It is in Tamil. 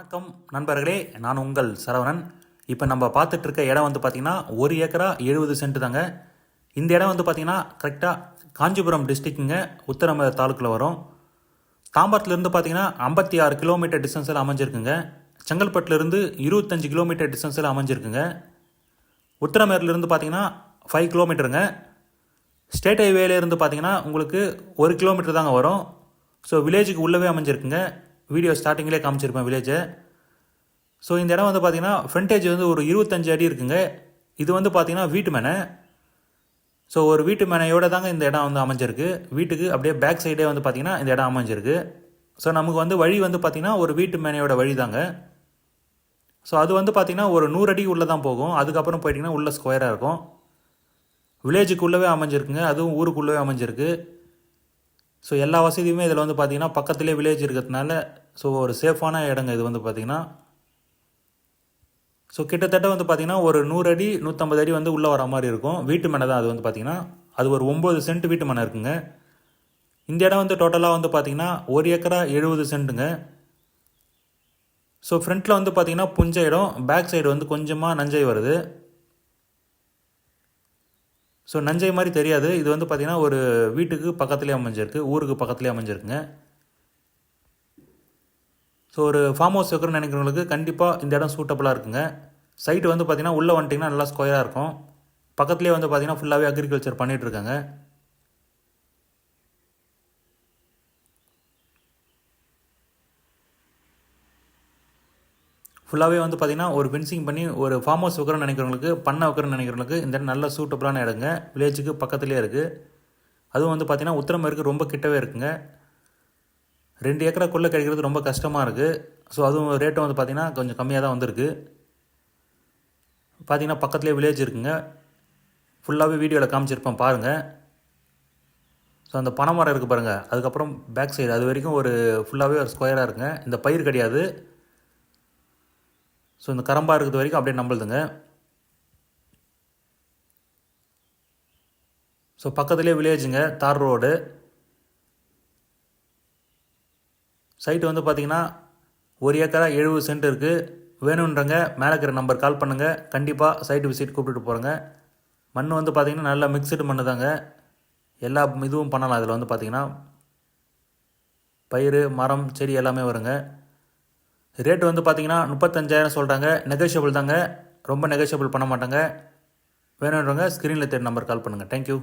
வணக்கம் நண்பர்களே நான் உங்கள் சரவணன். இப்போ நம்ம பார்த்துட்டு இருக்க இடம் வந்து பார்த்திங்கன்னா ஒரு ஏக்கரா எழுபது சென்ட் தாங்க. இந்த இடம் வந்து பார்த்திங்கன்னா கரெக்டாக காஞ்சிபுரம் டிஸ்ட்ரிக்ட்டுங்க உத்தரம தாலுக்கில் வரும். தாம்பரத்துலேருந்து பார்த்தீங்கன்னா ஐம்பத்தி ஆறு கிலோமீட்டர் டிஸ்டன்ஸில் அமைஞ்சிருக்குங்க. செங்கல்பட்டுலேருந்து இருபத்தஞ்சு கிலோமீட்டர் டிஸ்டன்ஸில் அமைஞ்சிருக்குங்க. உத்தரமேர்லேருந்து பார்த்தீங்கன்னா ஃபைவ் கிலோமீட்டருங்க ஸ்டேட் ஹைவேலேருந்து பார்த்திங்கன்னா உங்களுக்கு ஒரு கிலோமீட்டர் தாங்க வரும். ஸோ வில்லேஜுக்கு உள்ளவே அமைஞ்சிருக்குங்க. வீடியோ ஸ்டார்டிங்லேயே காமிச்சிருப்பேன் வில்லேஜை ஸோ இந்த இடம் வந்து பார்த்தீங்கன்னா ஃப்ரண்டேஜ் வந்து ஒரு இருபத்தஞ்சு அடி இருக்குங்க. இது வந்து பார்த்திங்கன்னா வீட்டு மேனை. ஸோ ஒரு வீட்டு மேனையோட தாங்க இந்த இடம் வந்து அமைஞ்சிருக்கு. வீட்டுக்கு அப்படியே பேக் சைடே வந்து பார்த்தீங்கன்னா இந்த இடம் அமைஞ்சிருக்கு. ஸோ நமக்கு வந்து வழி வந்து பார்த்திங்கன்னா ஒரு வீட்டு மேனையோட வழி தாங்க. ஸோ அது வந்து பார்த்திங்கன்னா ஒரு நூறு அடி உள்ளே தான் போகும். அதுக்கப்புறம் போயிட்டிங்கன்னா உள்ள ஸ்கொயராக இருக்கும். வில்லேஜுக்குள்ளவே அமைஞ்சிருக்குங்க. அதுவும் ஊருக்குள்ளவே அமைஞ்சிருக்கு. ஸோ எல்லா வசதியுமே இதில் வந்து பார்த்தீங்கன்னா பக்கத்துலேயே வில்லேஜ் இருக்கிறதுனால ஸோ ஒரு சேஃபான இடங்க இது வந்து பார்த்திங்கன்னா ஸோ கிட்டத்தட்ட வந்து பார்த்தீங்கன்னா ஒரு நூறு அடி நூற்றம்பது அடி வந்து உள்ளே வர மாதிரி இருக்கும். வீட்டு மனை தான் அது வந்து பார்த்திங்கன்னா அது ஒரு ஒம்பது சென்ட் வீட்டு மனை இருக்குங்க. இந்த இடம் வந்து டோட்டலாக வந்து பார்த்தீங்கன்னா ஒரு ஏக்கரா எழுபது சென்ட்டுங்க. ஸோ ஃப்ரண்ட்டில் வந்து பார்த்திங்கன்னா புஞ்ச இடம். பேக் சைடு வந்து கொஞ்சமாக நஞ்சை வருது. ஸோ நஞ்சை மாதிரி தெரியாது. இது வந்து பார்த்திங்கன்னா ஒரு வீட்டுக்கு பக்கத்துலேயே அமைஞ்சிருக்கு ஊருக்கு பக்கத்துலேயே அமைஞ்சிருக்குங்க. ஸோ ஒரு ஃபார்ம் ஹவுஸ் வைக்கணும்னு நினைக்கிறவங்களுக்கு கண்டிப்பாக இந்த இடம் சூட்டபுளாக இருக்குங்க. சைட்டு வந்து பார்த்திங்கன்னா உள்ளே வந்துட்டிங்கன்னா நல்லா ஸ்கொயராக இருக்கும். பக்கத்துலேயே வந்து பார்த்திங்கன்னா ஃபுல்லாகவே அக்ரிகல்ச்சர் பண்ணிகிட்டு இருக்காங்க. ஃபுல்லாகவே வந்து பார்த்திங்கன்னா ஒரு ஃபென்சிங் பண்ணி ஒரு ஃபார்ம் ஹவுஸ் வைக்கிறோன்னு நினைக்கிறவங்களுக்கு பண்ணை வைக்கிறோன்னு நினைக்கிறவங்களுக்கு இந்த இடம் நல்ல சூட்டபுளான இடங்க. வில்லேஜுக்கு பக்கத்துலேயே இருக்குது அதுவும் வந்து பார்த்திங்கன்னா உத்தரமேற்கு ரொம்ப கிட்டவே இருக்குங்க. ரெண்டு ஏக்கராக்குள்ளே கிடைக்கிறது ரொம்ப கஷ்டமாக இருக்குது ஸோ அதுவும் ரேட்டும் வந்து பார்த்திங்கன்னா கொஞ்சம் கம்மியாக தான் வந்திருக்கு. பார்த்தீங்கன்னா பக்கத்துலேயே வில்லேஜ் இருக்குங்க. ஃபுல்லாகவே வீடியோவில் காமிச்சிருப்பேன் பாருங்கள் ஸோ அந்த பனைமரம் இருக்குது பாருங்கள் அதுக்கப்புறம் பேக் சைடு அது வரைக்கும் ஒரு ஃபுல்லாகவே ஒரு ஸ்கொயராக இருக்குங்க. இந்த பயிர் கிடையாது. ஸோ இந்த கரம்பா இருக்கிறது வரைக்கும் அப்படியே நம்பளுதுங்க ஸோ பக்கத்துலேயே வில்லேஜுங்க தார் ரோடு சைட்டு வந்து பார்த்தீங்கன்னா ஒரு ஏக்கரா எழுபது சென்ட் இருக்குது வேணுன்றங்க மேலே இருக்கிற நம்பர் கால் பண்ணுங்கள் கண்டிப்பாக சைட்டு விசிட் கூப்பிட்டுட்டு போகிறேங்க மண் வந்து பார்த்திங்கன்னா நல்லா மிக்சடு மண் தாங்க. எல்லா இதுவும் பண்ணலாம். அதில் வந்து பார்த்திங்கன்னா பயிர் மரம் செடி எல்லாமே வருங்க. ரேட் வந்து பார்த்தீங்கன்னா முப்பத்தஞ்சாயிரம் சொல்கிறாங்க நெகோஷியபிள் தாங்க. ரொம்ப நெகோஷியபிள் பண்ண மாட்டாங்க. வேணுன்றவங்க ஸ்க்ரீனில் தேடி நம்பர் கால் பண்ணுங்கள் தேங்க்யூ